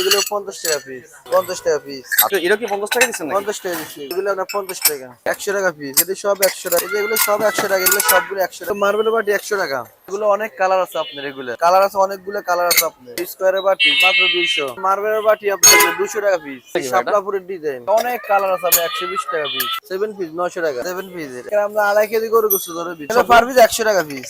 এগুলো পঞ্চাশ টাকা পিস পঞ্চাশ টাকা পিস আচ্ছা এটা কি পঞ্চাশ টাকা দিচ্ছেন পঞ্চাশ টাকা দিচ্ছি এগুলো আপনার পঞ্চাশ টাকা। একশো টাকা পিস যদি সব একশো টাকা এগুলো সব একশো টাকা এগুলো সবগুলো একশো টাকা। মার্বেল বাটি একশো টাকা। এগুলো অনেক কালার আছে আপনার এগুলো। কালার আছে অনেকগুলো কালার আছে আপনার। স্কোয়ারের বাটি মাত্র দুইশো। মার্বেলের বাটি আপনার দুশো টাকা পিস শাপলাপুরের ডিজাইন অনেক কালার আছে আপনার একশো বিশ টাকা পিস সেভেন পিস নশো টাকা। সেভেন পিস আমরা আড়াই কেজি গরু গোস্ত ধরে পিস পার পিস একশো টাকা পিস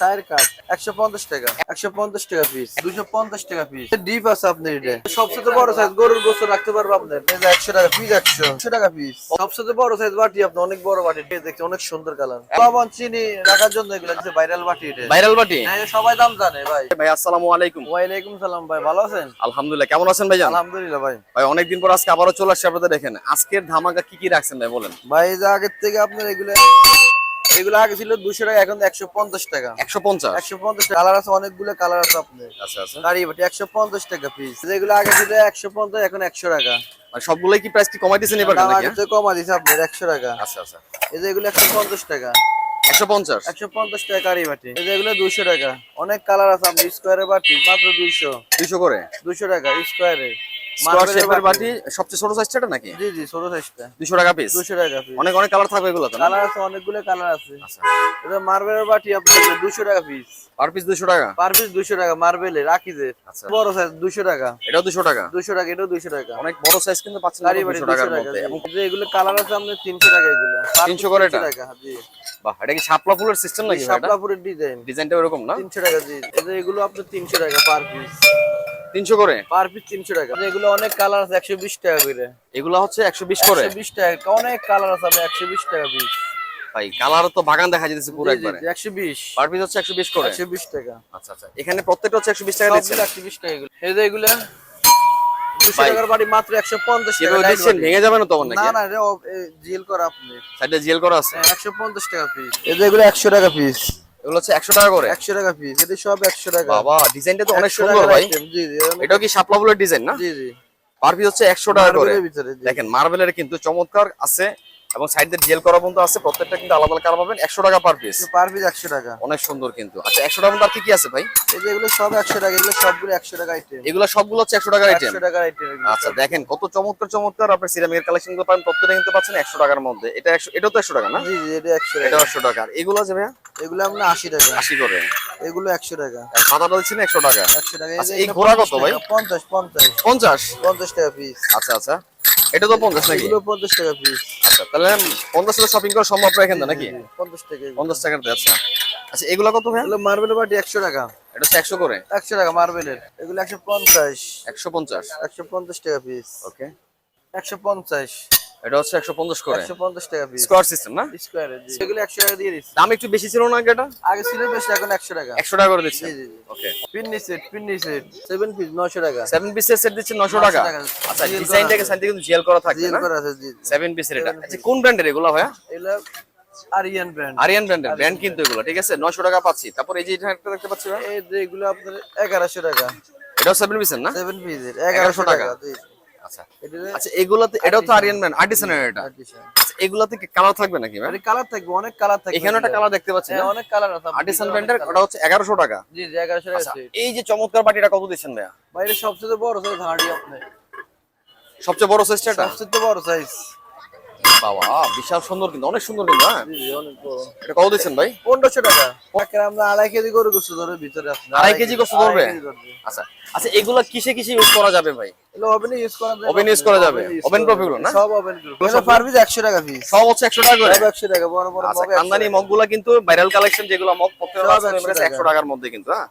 সাইড কাট একশো পঞ্চাশ টাকা। একশো পঞ্চাশ টাকা পিস দুশো পঞ্চাশ টাকা পিস ডিপ আছে আপনার এটা। সবচেয়ে বড় সাইজ গরুর গোস্ত রাখতে পারব আপনার। একশো টাকা পিস একশো একশো টাকা পিস সবচেয়ে বড় সাইজ বাটি আপনার অনেক বড় বাটি। দেখতে অনেক সুন্দর কালার লবণ চিনি রাখার জন্য এগুলো ভাইরাল বাটি এটা। ভাইরাল বাটি হ্যাঁ, সবাই দাম জানে ভাই। ভাই আসসালামু আলাইকুম। ওয়ালাইকুম সালাম ভাই ভালো আছেন? আলহামদুলিল্লাহ কেমন আছেন ভাইজান? আলহামদুলিল্লাহ ভাই। ভাই অনেকদিন পর আজকে আবারও চলে আসছে আপনাদের দেখেন আজকের ধামাকা কি কি রাখছেন ভাই বলেন? ভাই যে আগের থেকে আপনার এগুলো এগুলো আগে ছিল দুশো টাকা এখন একশো পঞ্চাশ টাকা। একশো পঞ্চাশ? একশো পঞ্চাশ কালার আছে অনেকগুলো কালার আছে আপনার আচ্ছা আচ্ছা। গাড়ি বাটি একশো পঞ্চাশ টাকা পিস যেগুলো আগে ছিল একশো পঞ্চাশ এখন একশো টাকা। মানে সবগুলোই কি প্রাইস কি কমাই দিয়েছেন এবার কমা আপনার একশো টাকা। আচ্ছা আচ্ছা। এই যে এগুলো একশো পঞ্চাশ টাকা। একশো পঞ্চাশ। একশো পঞ্চাশ টাকা বাটি। এই এগুলো টাকা। অনেক কালার আছে বাটি মাত্র করে? টাকা স্কোয়ারে। স্কোয়ার বাটি। সবচেয়ে ছোট সাইজটা নাকি? জি জি ছোট সাইজটা দুশো টাকা পিস টাকা পিস অনেক অনেক কালার থাকবে এগুলো তো কালার আছে অনেকগুলো কালার আছে। আচ্ছা। এটা মার্বেলের বাটি আপনার দুশো টাকা পিস পার পিস দুশো টাকা? পার পিস দুশো টাকা মার্বেলের রাখিজের আচ্ছা। বড় সাইজ দুশো টাকা। এটাও দুশো টাকা? দুশো টাকা এটাও দুশো টাকা। অনেক বড় সাইজ কিন্তু পাচ্ছেন টাকার মধ্যে। এবং এগুলো কালার আছে আপনার তিনশো টাকা এগুলো। Per 300 করে 300 এটা? টাকা জি। বাহ এটা কি শাপলা ফুলের সিস্টেম নাকি ভাই এটা? ডিজাইন ডিজাইনটা এরকম না? তিনশো টাকা এগুলো আপনার তিনশো টাকা পার পিস করে? পার পিস টাকা। এগুলো অনেক কালার আছে একশো বিশ টাকা করে। এগুলো হচ্ছে একশো বিশ করে? একশো বিশ টাকা। অনেক কালার আছে একশো বিশ টাকা পিস ভাই কালার তো বাগান দেখা যাচ্ছে পুরো একবারে। একশো বিশ। পার পিস হচ্ছে একশো বিশ করে? একশো বিশ টাকা। আচ্ছা আচ্ছা। এখানে প্রত্যেকটা হচ্ছে একশো বিশ টাকা দিচ্ছেন? সবগুলো একশো বিশ টাকা এগুলো। এই যে এগুলো দুশো টাকার বাড়ি মাত্র একশো পঞ্চাশ টাকা এভাবে light দিচ্ছেন বাটি। ভেঙে যাবে না তখন না না রে জিল করা আপনি। সাইডে জেল করা আছে? একশো পঞ্চাশ টাকা পিস এগুলো একশো টাকা পিস এগুলো হচ্ছে একশো টাকা করে? একশো টাকা পিস এটি সব একশো টাকা। বাবা ডিজাইনটা তো অনেক সুন্দর ভাই। item, জি জি অনেক- কি শাপলা ফুলের ডিজাইন না? জি জি। পার পিস হচ্ছে একশো টাকা করে। দেখেন মার্বেলের কিন্তু চমৎকার আছে। এবং সাইড দিয়ে জেল করা পর্যন্ত আছে প্রত্যেকটা কিন্তু আলাদা আলাদা পাবেন। একশো টাকা পার পিস পার পিস একশো টাকা। অনেক সুন্দর কিন্তু। আচ্ছা একশো টাকা মধ্যে আর কি কি আছে ভাই? এই যে এগুলো সব একশো টাকা এগুলো সবগুলো একশো টাকা আইটেম এগুলো সবগুলো হচ্ছে একশো টাকার আইটেম একশো টাকার আইটেম আচ্ছা দেখেন কত চমৎকার চমৎকার। আপনার সিরামিকের কালেকশনগুলো পাবেন প্রত্যেকটা কিন্তু পাচ্ছেন একশো টাকার মধ্যে। এটা একশো এটাও তো একশো টাকা না? জি জি এটা একশো এটা টাকা একশো টাকা। এগুলো আছে ভাইয়া? এগুলো আমরা আশি টাকা। আশি করে। এগুলো একশো টাকা। পাতাটা দিচ্ছেন একশো টাকা। একশো টাকা। আচ্ছা, এই ঘোড়া কত ভাই? টাকা, পঞ্চাশ পঞ্চাশ। পঞ্চাশ? পঞ্চাশ টাকা পিস আচ্ছা আচ্ছা। এটা তো পঞ্চাশ নাকি? এগুলো পঞ্চাশ টাকা পিস আচ্ছা তাহলে পঞ্চাশ টাকা শপিং করা সম্ভব না এখানে নাকি? পঞ্চাশ টাকা এগুলো। পঞ্চাশ টাকার দিয়ে, আচ্ছা। আচ্ছা এগুলো কত ভাই? এগুলো মার্বেলের বাটি একশো টাকা। এটা হচ্ছে একশো করে? একশো টাকা মার্বেলের এগুলো একশো পঞ্চাশ। একশো পঞ্চাশ। একশো পঞ্চাশ টাকা পিস ওকে একশো পঞ্চাশ। এটা হচ্ছে একশো পঞ্চাশ করে। একশো পঞ্চাশ টাকা পিস স্কোয়ার সিস্টেম না? স্কোয়ারে এগুলো একশো টাকা দিয়ে দিচ্ছি। দাম একটু বেশি ছিল না আগে এটা? আগে ছিল বেশি এখন একশো টাকা। একশো টাকা করে দিচ্ছে? জি জি জি। ওকে পিন্নি সেট পিন্নি সেট সেভেন পিস নশো টাকা। সেভেন পিসের সেট দিচ্ছে 900 টাকা। আচ্ছা ডিজাইনটাকে আছে। কিন্তু জেল করা জিএল না? করা আছে জি জি। সেভেন পিসের এটা। আচ্ছা কোন ব্র্যান্ডের এগুলো ভাইয়া? এগুলো আরিয়ান ব্র্যান্ড আরিয়ান ব্র্যান্ডের ব্র্যান্ড কিন্তু এগুলো ঠিক আছে? নশো টাকা পাচ্ছি। তারপর এই যে এটা একটা দেখতে পাচ্ছি ভাই, এই যে এগুলো আপনার এগারোশো টাকা। এটাও সেভেন পিসের না? সেভেন পিসের 1100 এগারোশো টাকা। আচ্ছা। আচ্ছা এগুলাতে এটাও তো আরিয়ান ব্র্যান্ড আর্টিসানের এটা? আচ্ছা এগুলাতে কি কালার থাকবে নাকি ভাই কালার থাকবে অনেক কালার থাকবে এখানে একটা কালার দেখতে পাচ্ছি হ্যাঁ, অনেক কালার আছে আর্টিসান ব্র্যান্ডের ওটা হচ্ছে এগারোশো টাকা। জি জি এগারোশো টাকা এই যে চমৎকার বাটিটা কত দিচ্ছেন ভাইয়া? বাইরে সবচেয়ে বড় সাইজ সবচেয়ে বড় সাইজটা সবচেয়ে বড় সাইজ বাবা বিশাল সুন্দর কিন্তু অনেক সুন্দর কিন্তু হ্যাঁ? এটা কত দিচ্ছেন ভাই? পনেরোশো টাকা। আমরা আড়াই কেজি গরু গোস্ত ধরে ভিতরে আড়াই কেজি গোস্ত ধরবে? আচ্ছা আচ্ছা এগুলা কিসে কিসে ইউজ করা যাবে ভাই? ইউজ করা যাবে করা যাবে? করা। এগুলো না? সব ওভেন প্রুফ 100 টাকা পিস সব হচ্ছে একশো টাকা করে? সব 100 টাকা বড় বড় আচ্ছা 100। মগগুলা কিন্তু ভাইরাল কালেকশন যেগুলো মগ প্রত্যেকটা 100 একশো টাকার মধ্যে কিন্তু হ্যাঁ?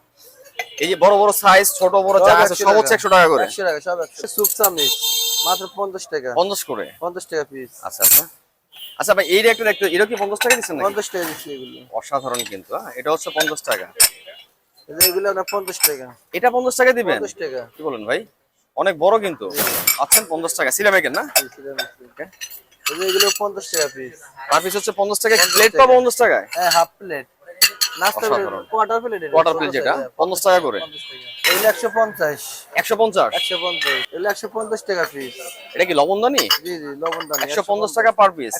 এই যে বড় বড় সাইজ ছোট বড় যা আছে সব হচ্ছে একশো টাকা করে। 100 টাকা সব 100 সুপ সামিস মাত্র 50 টাকা। পঞ্চাশ করে? 50 টাকা পিস আচ্ছা আচ্ছা। আচ্ছা ভাই এই একটা দেখতে এটা কি পঞ্চাশ টাকা দিচ্ছেন নাকি? 50 টাকা দিচ্ছি এগুলো। অসাধারণ কিন্তু হ্যাঁ? এটা হচ্ছে পঞ্চাশ টাকা। এগুলো না 50 টাকা। এটা পঞ্চাশ টাকা দিবেন? 50 টাকা। কি বলেন ভাই? অনেক বড় কিন্তু। আচ্ছা পঞ্চাশ টাকা। সিরামিকের না? যে এগুলো 50 টাকা পিস আর পিস হচ্ছে পঞ্চাশ টাকা। প্লেট পাবো পঞ্চাশ টাকায়? হ্যাঁ half plate. Quarter plate quarter plate যেটা? পঞ্চাশ টাকা। করে? এগুলো এগুলো পিস এটা কি লবণদানি জি জি টাকা পার পিস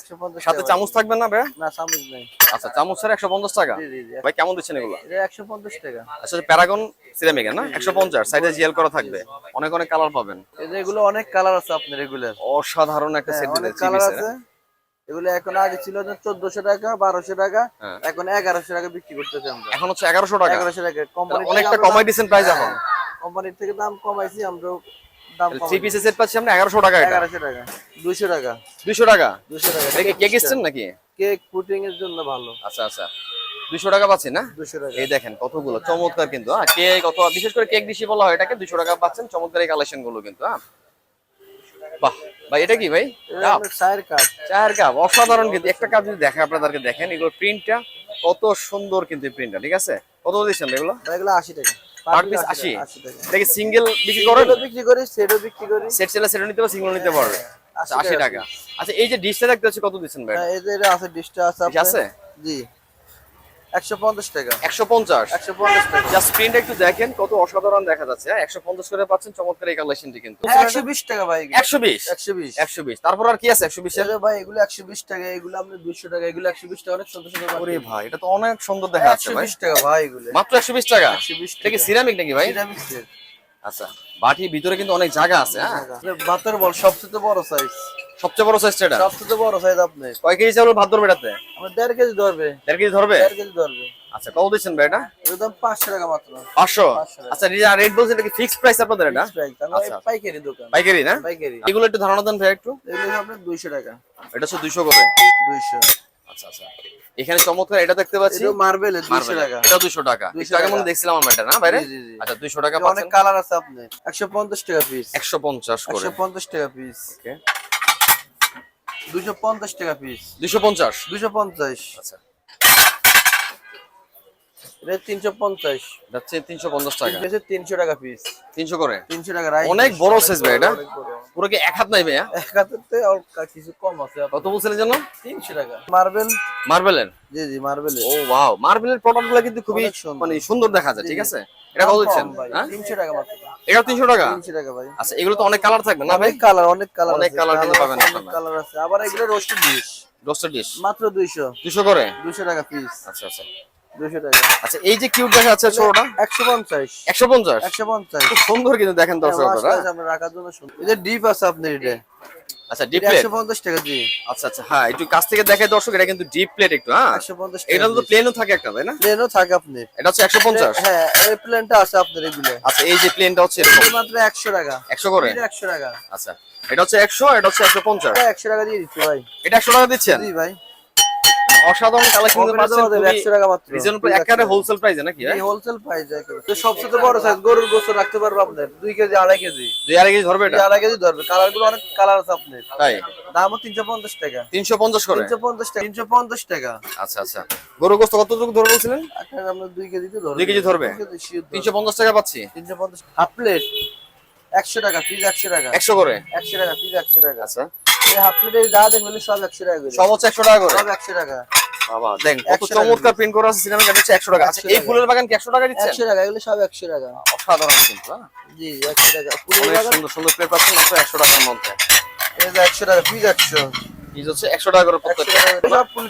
সাথে চামচ থাকবে না ভাই? না চামচ নেই। আচ্ছা চামচ টাকা? ভাই কেমন দিচ্ছেন এগুলো? এটা একশো পঞ্চাশ টাকা। আসলে প্যারাগন সিরামিক না? একশো পঞ্চাশ সাইডে জিএল করা থাকবে। অনেক অনেক কালার পাবেন। যে এগুলো অনেক কালার আছে আপনার অসাধারণ একটা সেট হ্যাঁ, কালার আছে। এগুলো এখন আগে ছিল চোদ্দশো টাকা বারোশো টাকা হ্যাঁ। এখন এগারোশো টাকা বিক্রি করতেছি আমরা। এখন হচ্ছে এগারোশো টাকা। এগারোশো টাকা। কোম্পানি অনেকটা কমাই দিচ্ছেন প্রাইস এখন। কোম্পানির থেকে দাম কমাইছি আমরা দাম থ্রি পিসের সেট পাচ্ছি আমরা এগারোশো টাকা এগারোশো টাকা দুইশো টাকা। দুইশো টাকা? দুশো টাকা। এটা কেক এসছেন নাকি? কেক এর জন্য ভালো। আচ্ছা আচ্ছা। দুইশো টাকা পাচ্ছি না? দুশো টাকা। এই দেখেন কতগুলো চমৎকার কিন্তু হ্যাঁ। কেক অথবা বিশেষ করে কেক ডিশি বলা হয় এটাকে দুশো টাকা পাচ্ছেন চমৎকার এই কালেকশনগুলো কিন্তু হ্যাঁ। বাহ ভাই এটা কি ভাই? চায়ের কাপ চায়ের কাপ অসাধারণ কিন্তু। একটা কাপ যদি দেখে আপনাদেরকে দেখেন এগুলো প্রিন্টটা কত সুন্দর কিন্তু প্রিন্টটা ঠিক আছে? কত দিচ্ছেন এগুলো? এগুলো আশি টাকা। পার পিস সিঙ্গেল বিক্রি করেন? সেটও বিক্রি করি সেটও বিক্রি করি। সেট সেলে সেটও নিতে পারবে সিঙ্গেল নিতে পারবে। আচ্ছা আশি টাকা আচ্ছা এই যে ডিশটা দেখতে হচ্ছে কত দিচ্ছেন ভাই? হ্যাঁ, এই যে এটা আছে ডিশটা আছে আছে? জি। একশো পঞ্চাশ টাকা। টাকা। জাস্ট স্ক্রিনটা একটু দেখেন কত অসাধারণ দেখা যাচ্ছে। হ্যাঁ একশো পঞ্চাশ করে পাচ্ছেন চমৎকার এই কালেকশনটি কিন্তু। হ্যাঁ, একশো বিশ টাকা ভাই একশো বিশ? একশো বিশ। একশো বিশ। তারপর আর কি আছে একশো বিশের? এগুলো ভাই এগুলো একশো বিশ টাকা এগুলো আপনি দুশো টাকা এগুলো একশো বিশ টাকা অনেক সুন্দর সুন্দর ওরে ভাই এটা তো অনেক সুন্দর দেখা যাচ্ছে ভাই। টাকা ভাই এগুলো। মাত্র একশো বিশ টাকা? একশো বিশ এটা কি টাকা। সিরামিক নাকি ভাই। আচ্ছা বাটির ভিতরে কিন্তু অনেক জায়গা আছে হ্যাঁ? এটা ভাতের বল সবচেয়ে বড় সাইজ সবচেয়ে বড় সাইজটা এটা? সবচেয়ে বড় সাইজ আপনি। কয় কেজি চাউল ভাত ধরবে এটাতে? আমার দেড় কেজি ধরবে। দেড় কেজি ধরবে? দেড় কেজি ধরবে। আচ্ছা কত দিচ্ছেন ভাই এটা? দাম পাঁচশো টাকা মাত্র। পাঁচশো? পাঁচশো টাকা। আচ্ছা রেট বলছেন এটা কি ফিক্সড প্রাইস আপনাদের এটা? আচ্ছা। পাইকারি দোকান। পাইকারি না? পাইকারি। এগুলো একটু ধারণা দেন ভাই একটু। এগুলো আপনার দুইশো টাকা। এটা হচ্ছে দুইশো করে? দুইশো। আচ্ছা আচ্ছা। এখানে চমৎকার এটা দেখতে পাচ্ছি। মার্বেল দুইশো মার্বেল টাকা। এটা দুইশো টাকা। 200 একটু আগে মনে দেখছিলাম আমরা এটা না বাইরে। আচ্ছা দুইশো টাকা পাচ্ছেন। অনেক কালার আছে আপনি একশো পঞ্চাশ টাকা পিস একশো পঞ্চাশ করে। একশো পঞ্চাশ টাকা পিস ওকে দুশো পঞ্চাশ টাকা পিস দুইশো পঞ্চাশ। দুশো পঞ্চাশ। আচ্ছা। এটা টাকা। পিস তিনশো করে? তিনশো টাকা রাইস অনেক বড় অনেক ভাই এটা। পুরো কি এক হাত নাই ভাইয়া এক হাতেতে অল্প কিছু কম আছে। কত বলছিলেন যেন? তিনশো টাকা। মার্বেল মার্বেলের জি জি মার্বেল ও ওয়াও মার্বেলের প্রোডাক্ট কিন্তু খুবই মানে সুন্দর দেখা যায় ঠিক আছে? এটা কত দিচ্ছেন? হ্যাঁ? টাকা মাত্র। এটা তিনশো টাকা? তিনশো টাকা ভাই। আচ্ছা এগুলো তো অনেক কালার থাকবে না ভাই? অনেক কালার অনেক কালার অনেক colour কিন্তু পাবেন আপনারা। কালার আছে। আবার এগুলো রোস্টেড ডিশ রোস্টেড ডিশ মাত্র দুইশো। দুশো করে? দুইশো টাকা পিস আচ্ছা আচ্ছা। দুইশো টাকা। আচ্ছা এই যে কিউট দেখা যাচ্ছে ছোটটা? একশো একশো একশো খুব সুন্দর কিন্তু দেখেন দর্শক আপনারা। আমরা রাখার জন্য সুন্দর। এই যে ডিপ আছে আপনার এটা। আচ্ছা ডিপ প্লেট একশো টাকা জি আচ্ছা আচ্ছা হ্যাঁ একটু কাছ থেকে দর্শক এটা কিন্তু ডিপ প্লেট একটু হ্যাঁ? একশো এটা তো প্লেনও থাকে একটা তাই না? প্লেনও থাকে আপনার। এটা হচ্ছে একশো পঞ্চাশ? হ্যাঁ এই প্লেনটা আছে আপনার এগুলো। আচ্ছা এই যে প্লেনটা হচ্ছে এরকম। মাত্র একশো টাকা। একশো করে? এটা একশো টাকা। আচ্ছা এটা হচ্ছে একশো এটা হচ্ছে একশো এটা একশো টাকা দিয়ে দিচ্ছি ভাই। এটা একশো টাকা দিচ্ছেন? জি ভাই। অসাধারণ কালেকশন টাকা মাত্র। রিজনেবল একেবারে হোলসেল প্রাইসে নাকি হ্যাঁ? এই হোলসেল প্রাইস তো সবচেয়ে বড় সাইজ গরুর গোস্ত রাখতে পারব কেজি আড়াই কেজি। দুই আড়াই কেজি ধরবে এটা? কেজি ধরবে। কালারগুলো অনেক কালার আছে তাই? দামও টাকা। তিনশো পঞ্চাশ করে? তিনশো পঞ্চাশ টাকা আচ্ছা আচ্ছা। গরু গোস্ত কতটুকু ধরে বলছিলেন? দুই কেজি ধরবে? দুই কেজি ধরবে। তিনশো পঞ্চাশ টাকা পাচ্ছি। তিনশো পঞ্চাশ। হাফ প্লেট একশো টাকা পিস একশো টাকা। একশো করে? একশো টাকা পিস একশো টাকা। আচ্ছা। হাফ প্লেটে যা দেখবেন সব একশো টাকা করে। সব হচ্ছে একশো টাকা করে? সব একশো টাকা। বাবা দেখ কত চমৎকার প্রিন্ট করা আছে সিনেমা হচ্ছে একশো টাকা। আচ্ছা এই ফুলের বাগান কি টাকা দিচ্ছেন? টাকা এগুলো সব একশো টাকা। অসাধারণ কিন্তু? জি একশো টাকা। ফুলের বাগান সুন্দর সুন্দর প্লেট পাচ্ছেন মাত্র একশো টাকার মধ্যে। এই যে একশো টাকা পিস হচ্ছে একশো টাকা করে একশো প্রত্যেকটা সব ফুল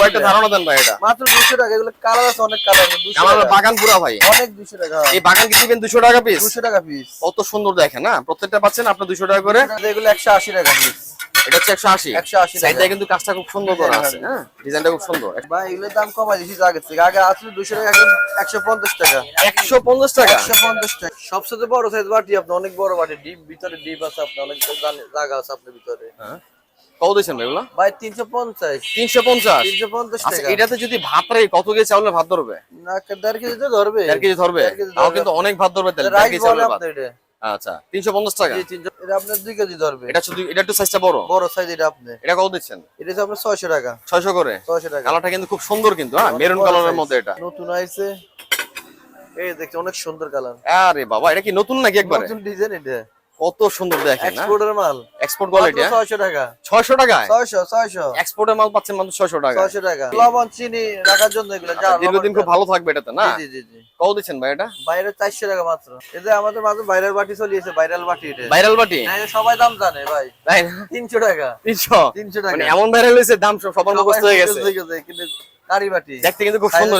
কয়েকটা ধারণা দেন ভাই এটা। মাত্র দুশো টাকা এগুলো কালার আছে অনেক কালার টাকা। বাগান পুরা ভাই। অনেক দুশো টাকা। এই বাগান কি দিবেন দুশো টাকা পিস দুশো টাকা পিস কত সুন্দর দেখেন না? প্রত্যেকটা পাচ্ছেন আপনার দুশো টাকা করে। এগুলো একশো আশি টাকা পিস এটা হচ্ছে একশো আশি। একশো আশি সাইডটা কিন্তু কাজটা খুব সুন্দর করা আছে হ্যাঁ। ডিজাইনটা খুব সুন্দর। ভাই এগুলোর দাম কমাই দিয়েছি আগে থেকে। আগে আসলে দুশো টাকা এখন একশো পঞ্চাশ টাকা। একশো পঞ্চাশ টাকা? একশো পঞ্চাশ টাকা। সবচেয়ে বড় সাইজ বাটি আপনি অনেক বড় বাটি ডিপ ভিতরে ডিপ আছে আপনার অনেক জায়গা আছে আপনার ভিতরে। হ্যাঁ। কত দিচ্ছেন ভাই এগুলো? ভাই তিনশো পঞ্চাশ। তিনশো পঞ্চাশ? তিনশো পঞ্চাশ আচ্ছা টাকা। এটাতে যদি ভাত রাই কত কেজি চাউলের ভাত ধরবে? না দেড় কেজি ধরবে। দেড় কেজি ধরবে? তাও কিন্তু অনেক ভাত ধরবে তাহলে আচ্ছা তিনশো পঞ্চাশ টাকা? জি, তিনশো- এটা আপনার দুই কেজি ধরবে। এটা শুধু এটা একটু সাইজটা বড়? বড় সাইজ এটা আপনি। এটা কত দিচ্ছেন? এটা হচ্ছে আপনার ছয়শো টাকা। ছয়শো করে? ছয়শো টাকা। কালারটা কিন্তু খুব সুন্দর কিন্তু হ্যাঁ? মেরুন কালারের মধ্যে এটা। নতুন আইছে। এই দেখছি অনেক সুন্দর কালার আরে বাবা এটা কি নতুন নাকি একবারে? নতুন ডিজাইন এটা। কত সুন্দর দেখেন এক্সপোর্টের মাল। এক্সপোর্ট কোয়ালিটি ছয়শো টাকা। ছয়শো টাকায়? ছয়শো ছয়শো। এক্সপোর্টের মাল পাচ্ছেন মাত্র ছয়শো টাকা ছয়শো টাকা। লবণ চিনি রাখার জন্য এগুলো যা দীর্ঘদিন খুব ভালো থাকবে এটাতে না? জি জি জি কত দিচ্ছেন ভাই এটা? বাইরে চারশো টাকা মাত্র। এটা আমাদের মাঝে ভাইরাল বাটি চলিয়েছে ভাইরাল বাটি এটা। ভাইরাল বাটি? না, সবাই দাম জানে ভাই। তাই না? তিনশো টাকা। তিনশো? তিনশো টাকা। মানে এমন ভাইরাল হয়েছে দাম সব- সবার মুখস্থ হয়ে গেছে। কিন্তু কারি বাটি। দেখতে কিন্তু খুব সুন্দর।